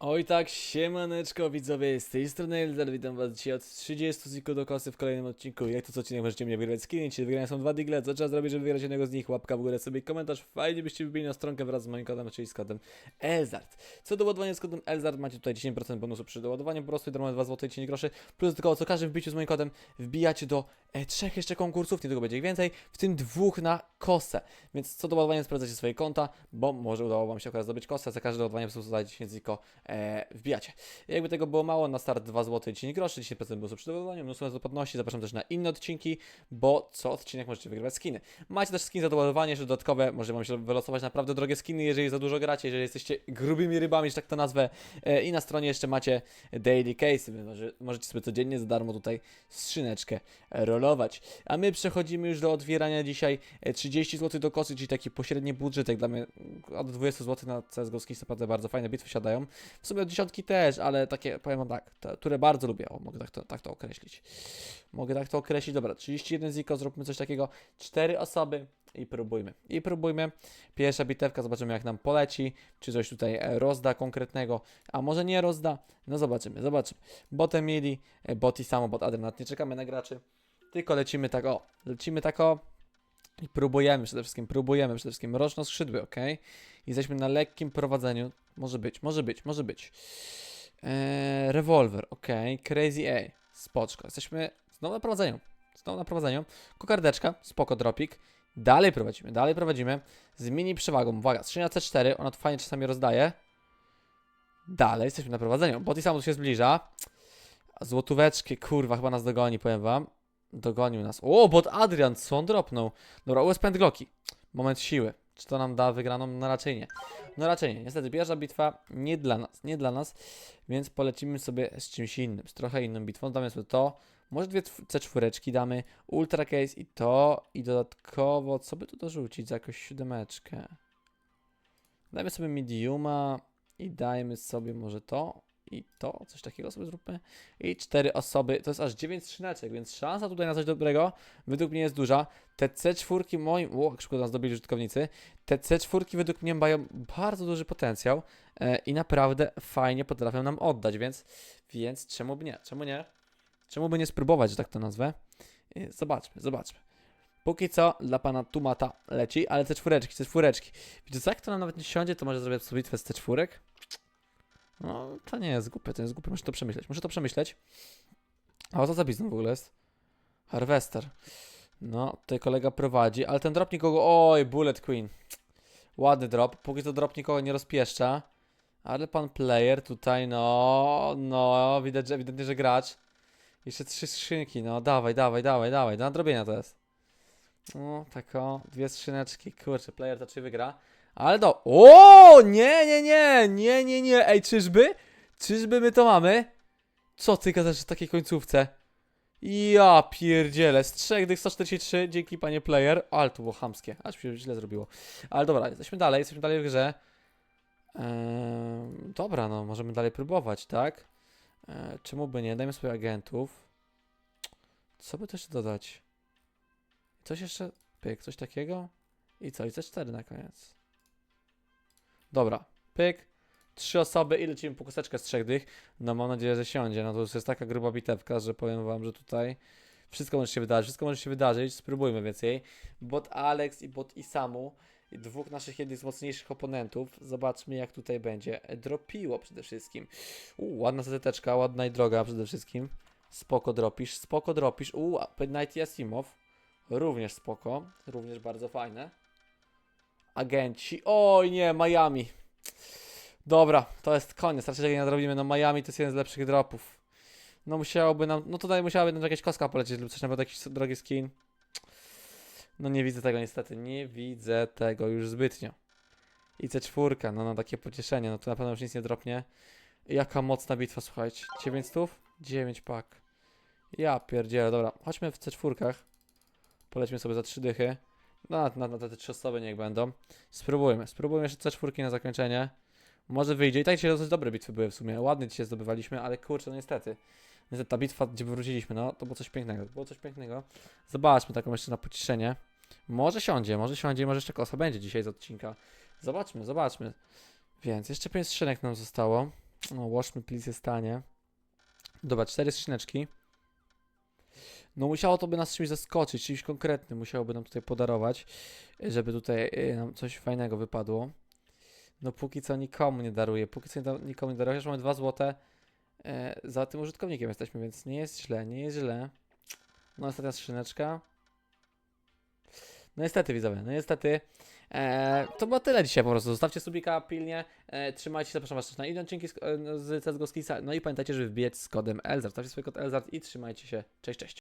Oj tak, siemaneczko widzowie, z tej strony Eldar, witam was dzisiaj od 30 ziku do kosy w kolejnym odcinku. Jak to co odcinek możecie mnie wygrać skiny, dzisiaj wygrania są dwa digle, co trzeba zrobić, żeby wygrać jednego z nich? Łapka w górę sobie, komentarz, fajnie byście wybili na stronkę wraz z moim kodem, czyli z kodem Elzard. Co do ładowania z kodem Elzard macie tutaj 10% bonusu przy doładowaniu, po prostu darmowe 2 zł i 10 groszy, plus tylko co każdym wbiciu z moim kodem wbijacie do trzech jeszcze konkursów, niedługo będzie ich więcej, w tym dwóch na kosę. Więc co do ładowania sprawdzacie swoje konta, bo może udało wam się akurat zdobyć kosę, za każde ładowanie po prostu dodajcie 10 ziko e, wbijacie. Jakby tego było mało, na start 2 zł 10 groszy, 10% bonusu przy doładowaniu, mnóstwo do podności, zapraszam też na inne odcinki, bo co odcinek możecie wygrywać skiny. Macie też skiny za doładowanie, jeszcze dodatkowe, może wam się wylosować naprawdę drogie skiny, jeżeli za dużo gracie, jeżeli jesteście grubymi rybami, że tak to nazwę. E, I na stronie jeszcze macie daily case, możecie sobie codziennie za darmo tutaj skrzyneczkę A my przechodzimy już do otwierania dzisiaj e, 30 zł do kosy, czyli taki pośredni budżet, jak dla mnie od 20 zł na CSGO skins naprawdę bardzo fajne bitwy siadają. W sumie od dziesiątki też, ale takie, powiem tak, te, które bardzo lubię, o, mogę tak to, tak to określić. Mogę tak to określić, dobra, 31 ziko, zróbmy coś takiego, 4 osoby i próbujmy. I próbujmy. Pierwsza bitewka, zobaczymy jak nam poleci, czy coś tutaj e, rozda konkretnego, a może nie rozda, no zobaczymy, zobaczymy. Botem mieli, e, bot i samo, bot Adrenat, nie czekamy na graczy, tylko lecimy tak o, lecimy tak o. I próbujemy przede wszystkim, próbujemy przede wszystkim, roczno skrzydły, ok? Jesteśmy na lekkim prowadzeniu, może być, może być, może być. Eee, rewolwer, ok, crazy A, spoczko, jesteśmy znowu na prowadzeniu, znowu na prowadzeniu, kokardeczka, spoko dropik, dalej prowadzimy, dalej prowadzimy, z mini przewagą, uwaga, skrzynia C4, ona to fajnie czasami rozdaje, dalej jesteśmy na prowadzeniu, bot i samo tu się zbliża, złotóweczki, kurwa, chyba nas dogoni, powiem wam, dogonił nas, o, bot Adrian, co on dropnął, dobra, US Pęd Glocki, moment siły, czy to nam da wygraną? No raczej nie. No raczej nie. Niestety pierwsza bitwa nie dla nas, nie dla nas, więc polecimy sobie z czymś innym, z trochę inną bitwą. Damy sobie to, może dwie tw- C4 damy, Ultra Case i to, i dodatkowo, co by tu dorzucić za jakąś siódemeczkę? Dajmy sobie mediuma i dajmy sobie może to i to, coś takiego sobie zróbmy. I cztery osoby, to jest aż 9 skrzyneczek, więc szansa tutaj na coś dobrego według mnie jest duża. Te C4 moim, o, szybko nas dobili użytkownicy, te C4 według mnie mają bardzo duży potencjał e, i naprawdę fajnie potrafią nam oddać, więc, więc czemu by nie? Czemu nie? Czemu by nie spróbować, że tak to nazwę? E, zobaczmy, zobaczmy. Póki co dla pana Tumata leci, ale C4, C4. Wiecie co, jak to nam nawet nie siądzie, to może zrobię sobie bitwę z C4? No, to nie jest głupie, to jest głupie, muszę to przemyśleć. Muszę to przemyśleć. A co za biznes w ogóle jest? Harvester. No, tutaj kolega prowadzi, ale ten drop nikogo... Oj, Bullet Queen. Ładny drop, póki to drop nikogo nie rozpieszcza. Ale pan player tutaj, no, no, widać, że ewidentnie, że gracz. Jeszcze trzy skrzynki, no, dawaj, dawaj, dawaj, dawaj, do nadrobienia to jest. No, tak o, dwie skrzyneczki, kurczę, player to czy wygra. Ale do... O, nie, nie, nie, nie, nie, nie, ej, czyżby? Czyżby my to mamy? Co ty gadasz w takiej końcówce? Ja pierdzielę, z trzech dych 143, dzięki panie player, ale to było chamskie, aż mi się źle zrobiło. Ale dobra, jesteśmy dalej, jesteśmy dalej w grze. Ehm, dobra, no, możemy dalej próbować, tak? Eee, czemu by nie? Dajmy sobie agentów. Co by też dodać? Coś jeszcze, pyk, coś takiego? I co, i C4 na koniec. Dobra, pyk. Trzy osoby i lecimy po kosteczkę z trzech dych. No mam nadzieję, że siądzie. No to już jest taka gruba bitewka, że powiem wam, że tutaj wszystko może się wydarzyć. Wszystko może się wydarzyć. Spróbujmy więcej. Bot Alex i bot Isamu. I dwóch naszych jednych z mocniejszych oponentów. Zobaczmy jak tutaj będzie. Dropiło przede wszystkim. U, ładna zazeteczka, ładna i droga przede wszystkim. Spoko dropisz, spoko dropisz. U, Night Yasimow. Również spoko. Również bardzo fajne. Agenci. Oj nie, Miami. Dobra, to jest koniec, raczej tego nie nadrobimy. No Miami to jest jeden z lepszych dropów. No musiałoby nam, no tutaj musiałaby nam jakaś koska polecieć lub coś nawet jakiś drogi skin. No nie widzę tego niestety, nie widzę tego już zbytnio. I C4, no na takie pocieszenie, no to na pewno już nic nie dropnie. Jaka mocna bitwa, słuchajcie. 9 stów? 9 pak. Ja pierdzielę, dobra, chodźmy w C4. Polećmy sobie za 3 dychy. No, na, na te 3 osoby niech będą. Spróbujmy, spróbujmy jeszcze C4 na zakończenie. Może wyjdzie. I tak dzisiaj dosyć dobre bitwy były w sumie. Ładnie dzisiaj zdobywaliśmy, ale kurczę, no niestety. Niestety ta bitwa, gdzie wróciliśmy, no to było coś pięknego. To było coś pięknego. Zobaczmy taką jeszcze na pocieszenie. Może siądzie, może siądzie, może jeszcze kosa będzie dzisiaj z odcinka. Zobaczmy, zobaczmy. Więc jeszcze 5 skrzynek nam zostało. No, wash me please jest tanie. Dobra, cztery skrzyneczki. No musiało to by nas czymś zaskoczyć, czymś konkretnym musiałoby nam tutaj podarować, żeby tutaj y, nam coś fajnego wypadło. No póki co nikomu nie daruje, póki co nikomu nie daruje, chociaż mamy dwa złote e, za tym użytkownikiem jesteśmy, więc nie jest źle, nie jest źle. No ostatnia skrzyneczka. No niestety widzowie, no niestety. E, to było tyle dzisiaj po prostu. Zostawcie subika pilnie. E, trzymajcie się, zapraszam was też na inne odcinki z, e, z CSGO Skillsa. No i pamiętajcie, żeby wbijać z kodem ELZARD. Zostawcie swój kod ELZARD i trzymajcie się. Cześć, cześć.